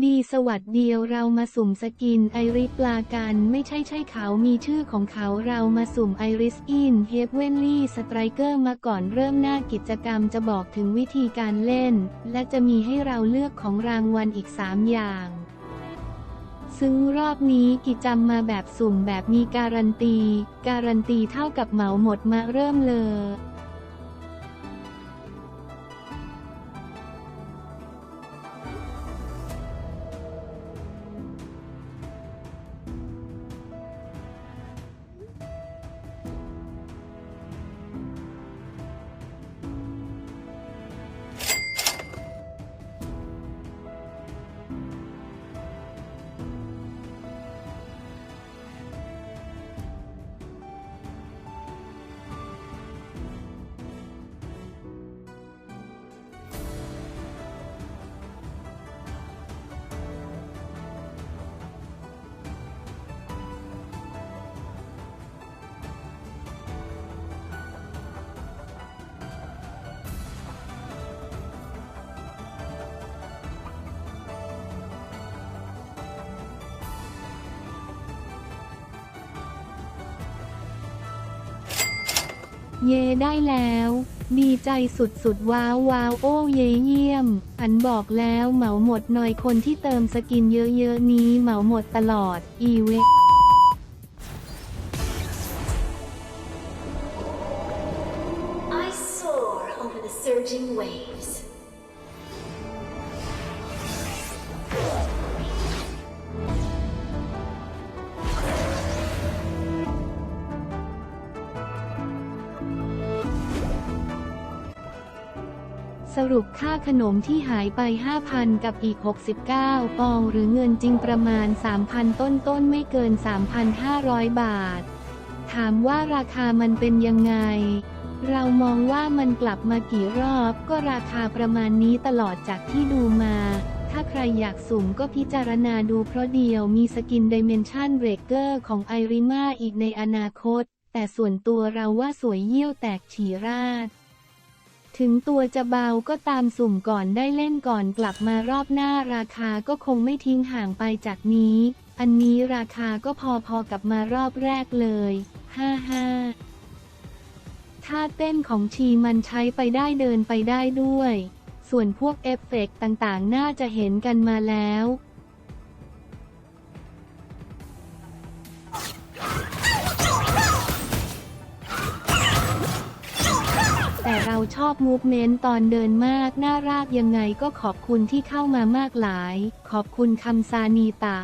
ดีสวัสดีเดียวเรามาสุ่มสกินไอริสปลากันไม่ใช่ใช่เขามีชื่อของเขาเรามาสุ่มไอริสอินเฮฟเวนลี่สไตรเกอร์มาก่อนเริ่มหน้ากิจกรรมจะบอกถึงวิธีการเล่น และจะมีให้เราเลือกของรางวัลอีก 3 อย่าง ซึ่งรอบนี้กิจกรรมมาแบบสุ่มแบบมีการันตี การันตีเท่ากับเหมาหมดมาเริ่มเลย เยได้แล้ว ดีใจสุดๆ ว้าวว้าวโอ้เยเยี่ยม อันบอกแล้วเหมาหมดหน่อยคนที่เติมสกินเยอะๆ นี้เหมาหมดตลอด อีเว สรุปค่าขนมที่หายไป 5,000 กับอีก 69 ปอง หรือเงินจริงประมาณ 3,000 ต้นต้นๆไม่เกิน 3,500 บาท ถามว่าราคามันเป็นยังไง เรามองว่ามันกลับมากี่รอบก็ราคาประมาณนี้ตลอดจากที่ดูมา ถ้าใครอยากสุ่มก็พิจารณาดูเพราะเดียวมีสกิน Dimension Breaker ของไอริมาอีกในอนาคต แต่ส่วนตัวเราว่าสวยเยี่ยวแตกฉี่ราด ถึงตัวจะเบาก็ตามสุ่มก่อนได้เล่นก่อนกลับมารอบหน้าราคาก็คงไม่ทิ้งห่างไปจากนี้ อันนี้ราคาก็พอๆกับมารอบแรกเลยฮ่าฮ่าท่าเต้นของชีมันใช้ไปได้เดินไปได้ด้วย ส่วนพวกเอฟเฟกต์ต่างๆ น่าจะเห็นกันมาแล้ว ชอบมูฟเมนต์ตอนเดินมากน่ารากยังไงก็ขอบคุณที่เข้ามามากหลาย ขอบคุณคำซานีตะ